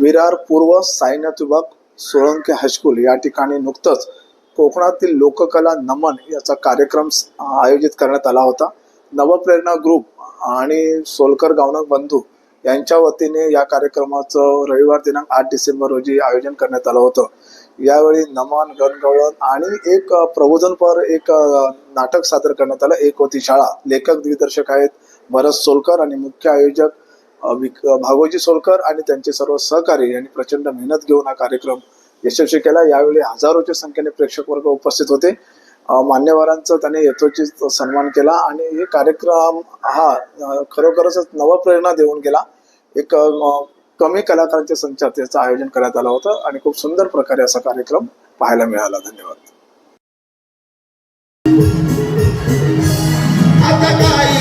विरार पूर्व साईनाथ विभाग सोळंके हायस्कूल या ठिकाणी नुकतंच कोकणातील लोककला नमन याचा कार्यक्रम आयोजित करण्यात आला होता. नवप्रेरणा ग्रुप आणि सोलकर गावणक बंधू यांच्या वतीने या कार्यक्रमाचं रविवार दिनांक आठ डिसेंबर रोजी आयोजन करण्यात आलं होतं. यावेळी नमन गणगवळण आणि एक प्रबोधनपर एक नाटक सादर करण्यात आलं. एक होती शाळा. लेखक दिग्दर्शक आहेत भरत सोलकर आणि मुख्य आयोजक भागोजी सोलकर आणि त्यांचे सर्व सहकारी यांनी प्रचंड मेहनत घेऊन हा कार्यक्रम यशस्वी केला. यावेळी हजारोच्या संख्येने प्रेक्षक वर्ग उपस्थित होते. मान्यवरांचा त्याने यथोचित सन्मान केला आणि हे कार्यक्रम हा खरोखरच नवप्रेरणा देऊन गेला. एक कमी कलाकारांच्या संचात याचं आयोजन करण्यात आलं होतं आणि खूप सुंदर प्रकारे असा कार्यक्रम पाहायला मिळाला. धन्यवाद. आता काय?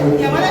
Yeah,